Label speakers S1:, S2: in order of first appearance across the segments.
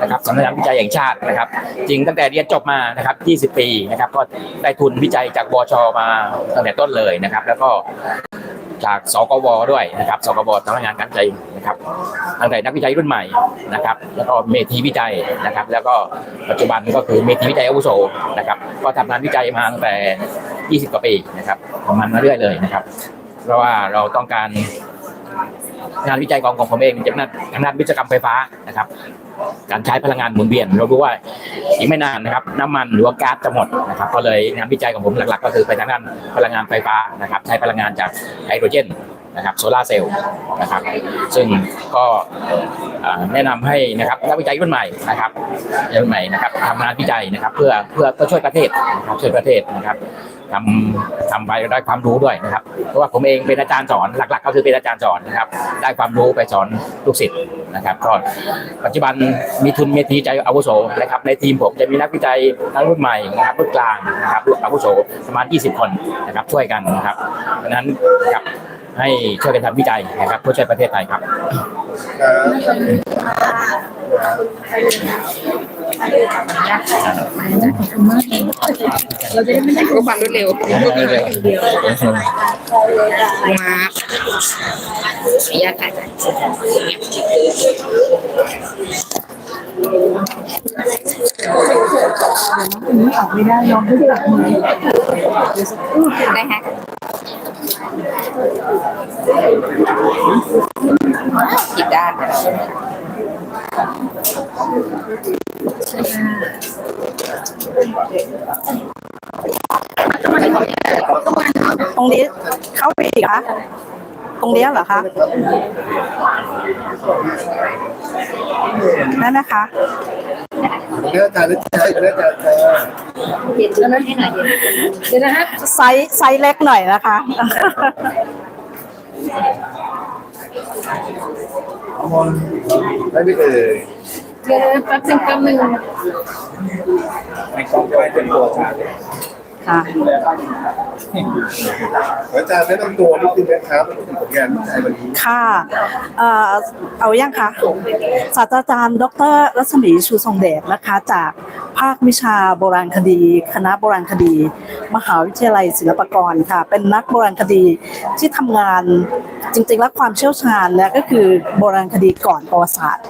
S1: นะครับสำนักงานวิจัยแห่งชาตินะครับ จริงตั้งแต่เรียนจบมานะครับ 20 ปีนะครับ ก็ได้ทุนวิจัยจากบชมาตั้งแต่ต้นเลยนะครับ แล้วก็จากสกวด้วยนะครับ สกวสำนักงานการวิจัยนะครับตั้งแต่นักวิจัยรุ่นใหม่นะครับ แล้วก็เมธีวิจัยนะครับ แล้วก็ปัจจุบันก็คือเมธีวิจัยอาวุโสนะครับ ก็ทำงานวิจัยมาตั้งแต่ 20 กว่าปีนะครับของมันมาเรื่อยเลยนะครับ เพราะว่าเราต้องการ งานวิจัยของของผมเองจะนัดทางด้านวิศวกรรมไฟฟ้านะครับ การใช้พลังงานหมุนเวียน เรารู้ว่าอีกไม่นานนะครับ น้ำมันหรือว่าก๊าซจะหมดนะครับ ก็เลยงานวิจัยของผมหลักๆ ก็คือไปทางด้านพลังงานไฟฟ้านะครับ ใช้พลังงานจากไฮโดรเจน นะครับโซลาร์เซลล์นะครับซึ่งก็แนะนำให้นะครับนักวิจัยรุ่นใหม่นะครับรุ่นใหม่นะครับทำงานวิจัยนะครับ เพื่อเพื่อเพื่อช่วยประเทศนะครับช่วยประเทศนะครับทำทำไปได้ความรู้ด้วยนะครับ เพราะว่าผมเองเป็นอาจารย์สอนหลัก ๆ ก็คือเป็นอาจารย์สอนนะครับ ได้ความรู้ไปสอนลูกศิษย์นะครับ ก็ปัจจุบันมีทุนเมธีใจอาวุโสนะครับ ในทีมผมจะมีนักวิจัยทั้งรุ่นใหม่นะครับรุ่นกลางนะครับรุ่นอาวุโสประมาณ 20 คนนะครับช่วยกันนะครับเพราะนั้นนะครับ ให้ช่วยกันทำวิจัยนะครับเพื่อช่วยประเทศไทยครับ
S2: เราจะได้ไม่ได้ก็บันรวดเร็วมาขออนุญาตถ่ายได้ฮะ อีกด้าน
S3: ตรงนี้เข้าไปอีกคะตรงนี้เหรอคะนั่นนะคะ
S4: เนื้อจานเนื้อจานเนื้อจานเออ
S2: เห็นแล้วนั่นให้หน่อยเดี๋ยวนะฮะ
S3: ไซส์ไซส์เล็กหน่อยนะคะ
S4: ได้ไม่เอ่ย
S2: เดี๋ยวแป๊บนึงแป๊บนึง
S4: ไม่ต้องไปเป็นตัวจาน
S3: ค่ะ
S4: หัวจานไม่ต้องตัวนิดนึงนะครับผลงานวิจัยวันนี้
S3: ค่ะเอ่อเอายังคะศาสตราจารย์ ดร รัศมีชูทรงเดชนะคะ จากภาควิชาโบราณคดี คณะโบราณคดี มหาวิทยาลัยศิลปากรค่ะ เป็นนักโบราณคดีที่ทำงานจริงๆแล้วความเชี่ยวชาญเนี่ยก็คือโบราณคดีก่อนประวัติศาสตร์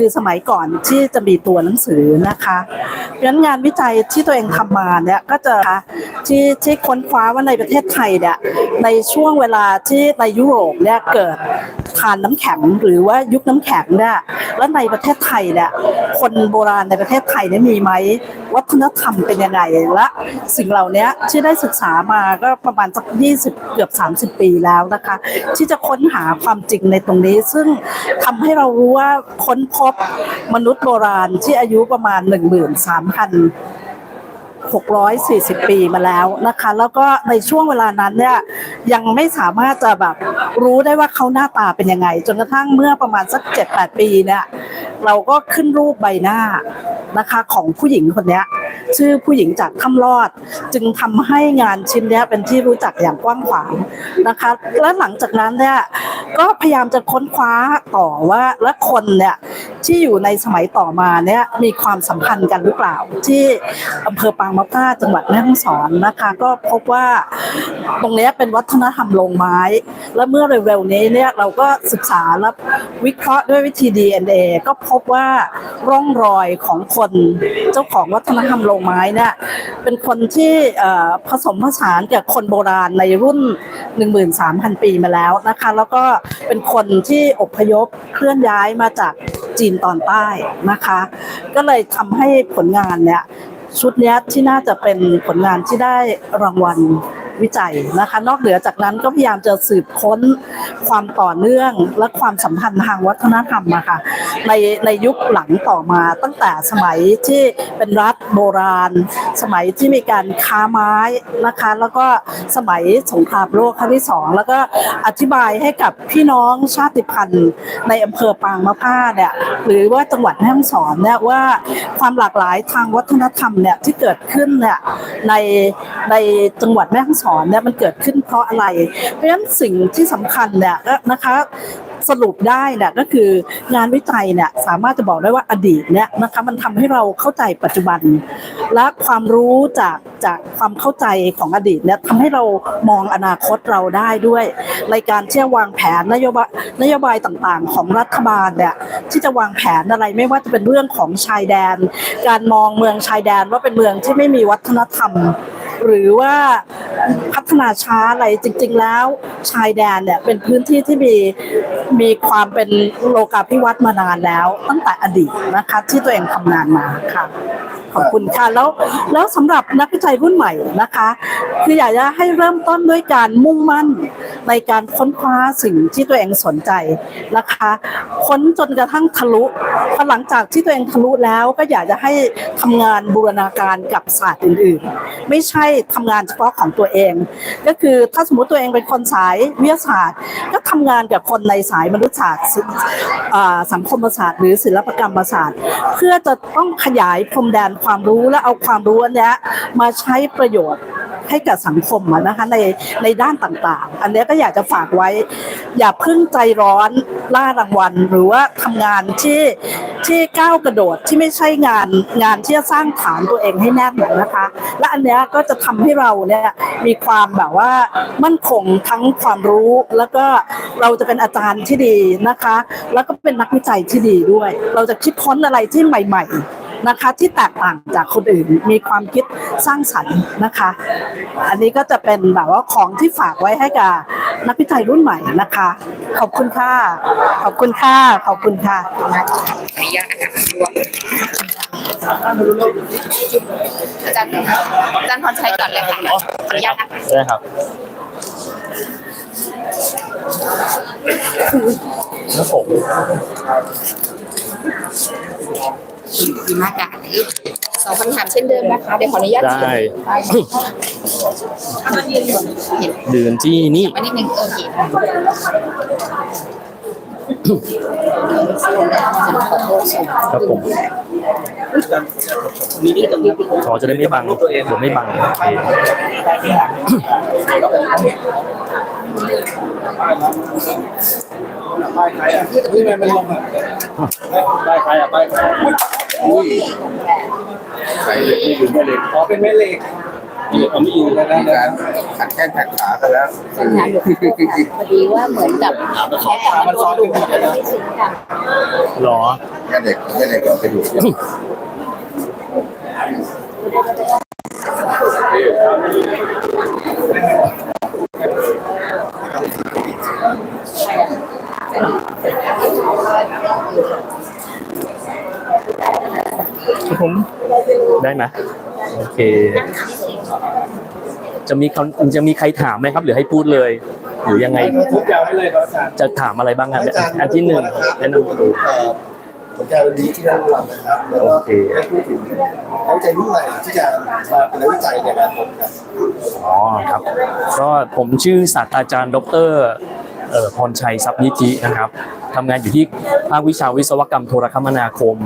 S3: คือสมัยก่อนที่จะมีตัวหนังสือนะคะเพราะฉะนั้นงานวิจัยที่ตัวเองทำมาเนี่ยก็จะที่ที่ค้นคว้าว่าในประเทศไทยเนี่ยในช่วงเวลาที่ในยุโรปเนี่ยเกิดทานน้ำแข็งหรือว่ายุคน้ำแข็งเนี่ยแล้วในประเทศไทยเนี่ยคนโบราณในประเทศไทยเนี่ยมีไหมวัฒนธรรมเป็นยังไงและสิ่งเหล่านี้ที่ได้ศึกษามาก็ประมาณสัก20 เกือบ 30 ปีแล้วนะคะ ที่จะค้นหาความจริงในตรงนี้ ซึ่งทำให้เรารู้ว่าค้นพบมนุษย์โบราณที่อายุประมาณ 13,000 640 ปีมาแล้วนะคะ แล้วก็ในช่วงเวลานั้นเนี่ยยังไม่สามารถจะแบบรู้ได้ว่าเขาหน้าตาเป็นยังไง จนกระทั่งเมื่อประมาณสัก 7-8 ปีเนี่ยเราก็ขึ้นรูปใบหน้านะคะของผู้หญิงคนนี้ชื่อผู้หญิงจากถ้ำรอด จึงทำให้งานชิ้นนี้เป็นที่รู้จักอย่างกว้างขวางนะคะ และหลังจากนั้นเนี่ยก็พยายามจะค้นคว้าต่อว่าและคนเนี่ย ที่อยู่ในสมัยต่อมาเนี่ยมีความสัมพันธ์กันหรือเปล่า ที่อำเภอปางมะพร้าจังหวัดแม่ฮ่องสอนนะคะ ก็พบว่าตรงนี้เป็นวัฒนธรรมลงไม้ และเมื่อเร็วๆนี้เนี่ยเราก็ศึกษาและวิเคราะห์ด้วยวิธี DNA ก็พบว่าร่องรอยของคนเจ้าของวัฒนธรรมลงไม้เนี่ยเป็นคนที่ผสมผสานกับคนโบราณในรุ่น 13,000 ปีมาแล้วนะคะ แล้วก็เป็นคนที่อพยพเคลื่อนย้ายมาจาก จีนตอนใต้นะคะ ก็เลยทำให้ผลงานเนี่ยชุดนี้ที่น่าจะเป็นผลงานที่ได้รางวัล วิจัยนะคะ นอกเหนือจากนั้นก็พยายามจะสืบค้นความต่อเนื่องและความสัมพันธ์ทางวัฒนธรรมอะค่ะในในยุคหลังต่อมาตั้งแต่สมัยที่เป็นรัฐโบราณ สมัยที่มีการค้าไม้นะคะ แล้วก็สมัยสงครามโลกครั้งที่สองแล้วก็อธิบายให้กับพี่น้องชาติพันธุ์ในอำเภอปางมะผ้าเนี่ยหรือว่าจังหวัดแม่ฮ่องสอนเนี่ยว่าความหลากหลายทางวัฒนธรรมเนี่ยที่เกิดขึ้นเนี่ยในในจังหวัดแม่ฮ่องสอนเนี่ยมันเกิดขึ้นเพราะอะไร เพราะฉะนั้นสิ่งที่สำคัญเนี่ยก็นะคะสรุปได้เนี่ยก็คืองานวิจัยเนี่ยสามารถจะบอกได้ว่าอดีตเนี่ยนะคะมันทำให้เราเข้าใจปัจจุบัน และความรู้จากจากความเข้าใจของอดีตเนี่ยทำให้เรามองอนาคตเราได้ด้วยในการที่จะวางแผนนโยบายนโยบายต่างๆ ของรัฐบาลเนี่ยที่จะวางแผนอะไรไม่ว่าจะเป็นเรื่องของชายแดน การมองเมืองชายแดนว่าเป็นเมืองที่ไม่มีวัฒนธรรม หรือว่าพัฒนาช้าอะไรจริง ๆ แล้วชายแดนเนี่ยเป็นพื้นที่ที่มีมีความเป็นโลกาภิวัตน์มานานแล้ว ตั้งแต่อดีตนะคะที่ตัวเองทำงานมาค่ะขอบคุณค่ะแล้วแล้วสำหรับนักวิจัยรุ่นใหม่นะคะ คืออยากจะให้เริ่มต้นด้วยการมุ่งมั่นในการค้นคว้าสิ่งที่ตัวเองสนใจนะคะ ค้นจนกระทั่งทะลุพอหลังจากที่ตัวเองทะลุแล้วก็อยากจะให้ทำงานบูรณาการกับศาสตร์อื่นๆ ไม่ใช่ทำงานเฉพาะของตัวเอง ก็คือถ้าสมมติตัวเองเป็นคนสายวิทยาศาสตร์ ก็ทำงานกับคนในสายมนุษยศาสตร์สังคมศาสตร์ หรือศิลปกรรมศาสตร์ เพื่อจะต้องขยายพรมแดนความรู้และเอาความรู้อันนี้มาใช้ประโยชน์ ให้กับสังคมนะคะในในด้านต่างๆ อันนี้ก็อยากจะฝากไว้ อย่าพึ่งใจร้อนล่ารางวัล หรือว่าทำงานที่ที่ก้าวกระโดดที่ไม่ใช่งานงานที่จะสร้างฐานตัวเองให้แน่นนะคะ และอันนี้ก็จะทำให้เราเนี่ยมีความแบบว่ามั่นคงทั้งความรู้แล้วก็เราจะเป็นอาจารย์ที่ดีนะคะ แล้วก็เป็นนักวิจัยที่ดีด้วย เราจะคิดค้นอะไรที่ใหม่ ๆ นะคะที่แตกต่างจากคนอื่นมีความคิดสร้างสรรค์นะคะ อันนี้ก็จะเป็นแบบว่าของที่ฝากไว้ให้กับนักวิจัยรุ่นใหม่นะคะ ขอบคุณค่ะขอบคุณค่ะขอบคุณค่ะ
S5: ขออนุญาตนะคะรวมอาจารย์อาจารย์พรชัยก่อนเลยค่ะขออนุญาตนะคะ
S6: ได้ครับครับผม
S5: ดีมากค่ะสองคำถามเช่นเดิมนะคะเดี๋ยวขออนุญาต
S6: ได้
S5: เห็น
S6: เดือนที่นี่
S5: มานิดนึงโอเคขอโทษ
S6: ครับผมขอจะได้ไม่บังเดี๋ยวไม่บังโอเค
S4: ป้ายใครอะนี่มันเป็นลมอะป้ายใครอะป้ายใคร อุ้ยใครเลยนี่คือแม่เล็กอ๋อเป็นแม่เล็กนี่ผมไม่อยู่กันแล้วนะขัดแข้งขัดขากันแล้ว
S5: สัญญาณหลุดพอดีว่าเหมือนกับเขากลับมาตัวดูไม่ถึงกัน
S6: หรอ
S4: แม่เหล็กแม่เหล็กเราไปดู
S6: ครับ ผมได้ไหมโอเค จะมีคำจะมีใครถามไหมครับ หรือให้พูดเลย หรือยังไง
S4: ทุกอย่างให้เลยครับอาจารย์
S6: จะถามอะไรบ้างครับอันที่หนึ่งแนะนำตัว
S4: ผลการวันนี้ที่ได้รางวัลนะครับแล้วก็ได้พูดถึงนักวิจัยรุ่นใหม่ที่จะมาเป็นนักวิจัยในอนาคตครับ
S6: อ๋อครับก็ผมชื่อศาสตราจารย์ ดรเอ่อ พรชัยทรัพย์นิธินะครับทำงานอยู่ที่ภาควิชาวิศวกรรมโทรคมนาคม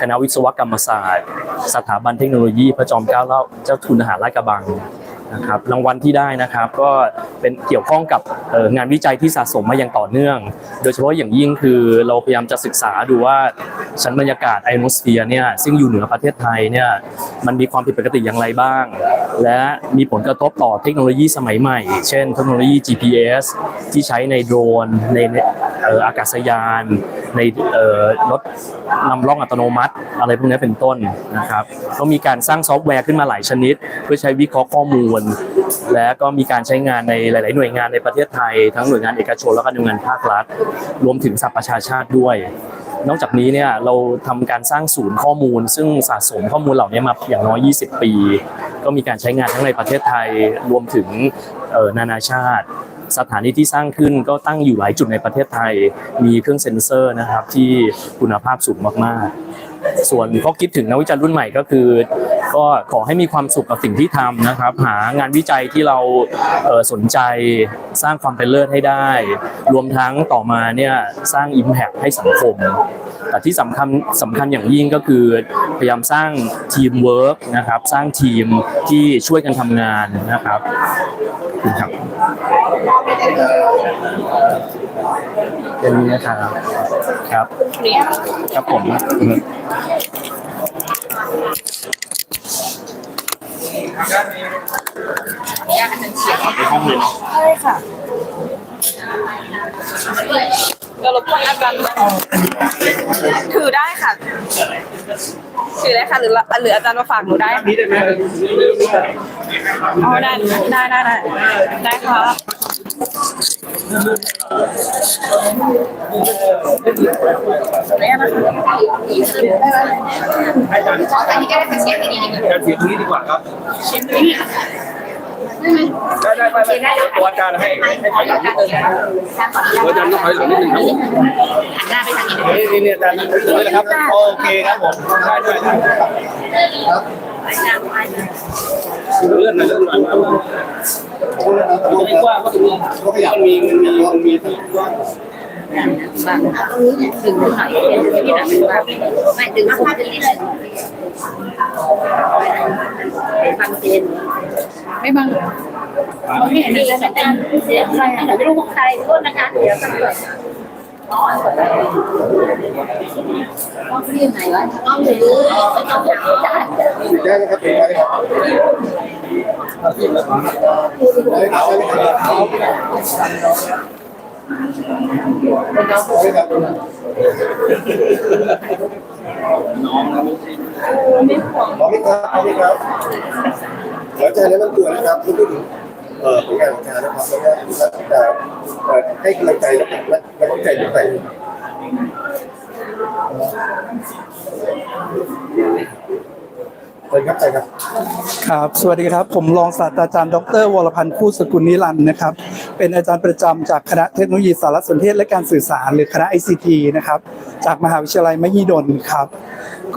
S6: คณะวิศวกรรมศาสตร์ สถาบันเทคโนโลยีพระจอมเกล้าเจ้าทุนทหารราชกระบังนะครับรางวัลที่ได้นะครับก็เป็นเกี่ยวข้องกับเอองานวิจัยที่สะสมมาอย่างต่อเนื่อง โดยเฉพาะอย่างยิ่งคือเราพยายามจะศึกษาดูว่า ชั้นบรรยากาศไอโอสเฟียร์เนี่ยซึ่งอยู่เหนือประเทศไทยเนี่ยมันมีความผิดปกติอย่างไรบ้าง และมีผลกระทบต่อเทคโนโลยีสมัยใหม่ เช่นเทคโนโลยี GPS ที่ใช้ในโดรนในเอ่อากาศยาน ในรถนำร่องอัตโนมัติ อะไรพวกนี้เป็นต้นนะครับก็มีการสร้างซอฟต์แวร์ขึ้นมาหลายชนิด เพื่อใช้วิเคราะห์ข้อมูล และก็มีการใช้งานในหลาย ๆ หน่วยงานในประเทศไทย ทั้งหน่วยงานเอกชนแล้วก็หน่วยงานภาครัฐ รวมถึงสหประชาชาติด้วย นอกจากนี้เนี่ยเราทำการสร้างศูนย์ข้อมูล ซึ่งสะสมข้อมูลเหล่านี้มาอย่างน้อย 20 ปี ก็มีการใช้งานทั้งในประเทศไทยรวมถึงนานาชาติ สถานีที่สร้างขึ้นก็ตั้งอยู่หลายจุดในประเทศไทย มีเครื่องเซ็นเซอร์นะครับที่คุณภาพสูงมากๆ ส่วนข้อคิดถึงนักวิจัยรุ่นใหม่ก็คือ ก็ขอให้มีความสุขกับสิ่งที่ทำนะครับ หางานวิจัยที่เราเอ่อสนใจสร้างความเป็นเลิศให้ได้ รวมทั้งต่อมาเนี่ยสร้าง Impact ให้สังคม แต่ที่สำคัญสำคัญอย่างยิ่งก็คือ พยายามสร้างทีมเวิร์กนะครับ สร้างทีมที่ช่วยกันทำงานนะครับคุณครับเป็นนะครับครับ ครับผม ยากันเฉียบ
S3: ใช่ค่ะ
S7: เราลบกวนอาจารย์ถือได้ค่ะถือได้ค่ะหรือหรืออาจารย์มาฝากหนูได้
S4: นี่ได้ไหม
S7: อ๋อได้ได้ได้ได้ได้ค่ะ ได้นะคะ
S5: อันนี้ก็ได้เป็นเสียงที่ดี
S4: การเสียงนี้ดีกว่าครับได้ได้ไปไปตัวอาจารย์ให้ให้ถอยหลังนิดนึง
S5: อาต
S4: ตัวอาจารย์ต้องถอยหลังนิดนึงครับผม
S5: หันหน้าไปทางนี้
S4: นี่นี่อาจารย์นี่นะครับโอเคครับผมได้ไได้เลื่อนหน่อยเลื่อนหน่อยตรงนี้กว้างก็ตรงนี้มันมีมันมีมันมีที่กว้าง
S5: บางตรงนี้เนี่ยดึงหน่อยที่หนักว่ไม่ดึงผมจะนิดนึงบางเจนไม่บางไม่เห็นดีสัญญาณเสียใครแต่ไม่รู้ของใครโทษนะคะเดี๋ยวตำรวจ ต้องเรียนไหนวะต้องเรียนต้องหาได้
S4: ได้ไหมครับได้ครับได้ครับน้องไม่ใช่
S8: พร้อมไหมครับพร้อมไมครับเดี๋ยวอาจารย์แนะนำตัวนะครับพูดถึง เอ่อผลงานของอาจารย์นะครับแล้วก็จะเอ่อให้กำลังใจและและและกำลังใจทุกท่านเชิญครับอาจารย์ครับ
S9: ครับ สวัสดีครับ ผมรองศาสตราจารย์ ดร วรพันธ์ผู้สกุลนิรันดร์นะครับ เป็นอาจารย์ประจำจากคณะเทคโนโลยีสารสนเทศและการสื่อสารหรือคณะ ICT นะครับ จากมหาวิทยาลัยมหิดลครับ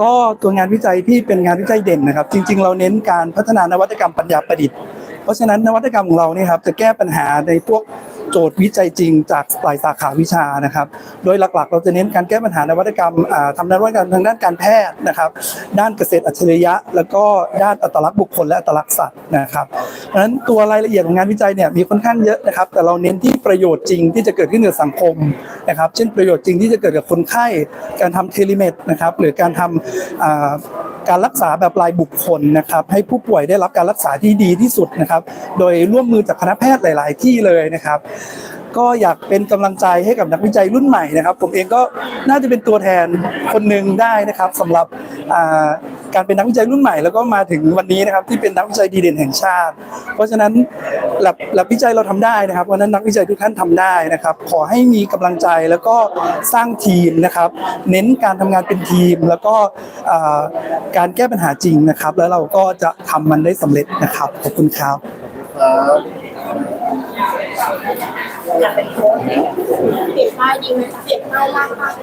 S9: ก็ตัวงานวิจัยที่เป็นงานวิจัยเด่นนะครับ จริง ๆ เราเน้นการพัฒนานวัตกรรมปัญญาประดิษฐ์ เพราะฉะนั้นนวัตกรรมของเราเนี่ยครับจะแก้ปัญหาในพวกโจทย์วิจัยจริงจากหลายสาขาวิชานะครับ โดยหลักๆ เราจะเน้นการแก้ปัญหานวัตกรรมทำนวัตกรรมทางด้านการแพทย์นะครับ ด้านเกษตรอัจฉริยะ แล้วก็ด้านอัตลักษณ์บุคคลและอัตลักษณ์สัตว์นะครับเพราะฉะนั้นตัวรายละเอียดของงานวิจัยเนี่ยมีค่อนข้างเยอะนะครับ แต่เราเน้นที่ประโยชน์จริงที่จะเกิดขึ้นกับสังคมนะครับ เช่นประโยชน์จริงที่จะเกิดกับคนไข้ การทำเทลิเมดนะครับหรือการทำ การรักษาแบบรายบุคคลนะครับ ให้ผู้ป่วยได้รับการรักษาที่ดีที่สุดนะครับ โดยร่วมมือจากคณะแพทย์หลาย ๆ ที่เลยนะครับ ก็อยากเป็นกำลังใจให้กับนักวิจัยรุ่นใหม่นะครับ ผมเองก็น่าจะเป็นตัวแทนคนหนึ่งได้นะครับสำหรับการเป็นนักวิจัยรุ่นใหม่แล้วก็มาถึงวันนี้นะครับที่เป็นนักวิจัยดีเด่นแห่งชาติ เพราะฉะนั้น หลับหลับวิจัยเราทำได้นะครับเพราะฉะนั้นนักวิจัยทุกท่านทำได้นะครับ ขอให้มีกำลังใจแล้วก็สร้างทีมนะครับ เน้นการทำงานเป็นทีม แล้วก็การแก้ปัญหาจริงนะครับ แล้วเราก็จะทำมันได้สำเร็จนะครับขอบคุณ
S8: ครับ
S5: เปลี่ยนป้ายดีไหมเปลี่ยนป้ายล่างป้าย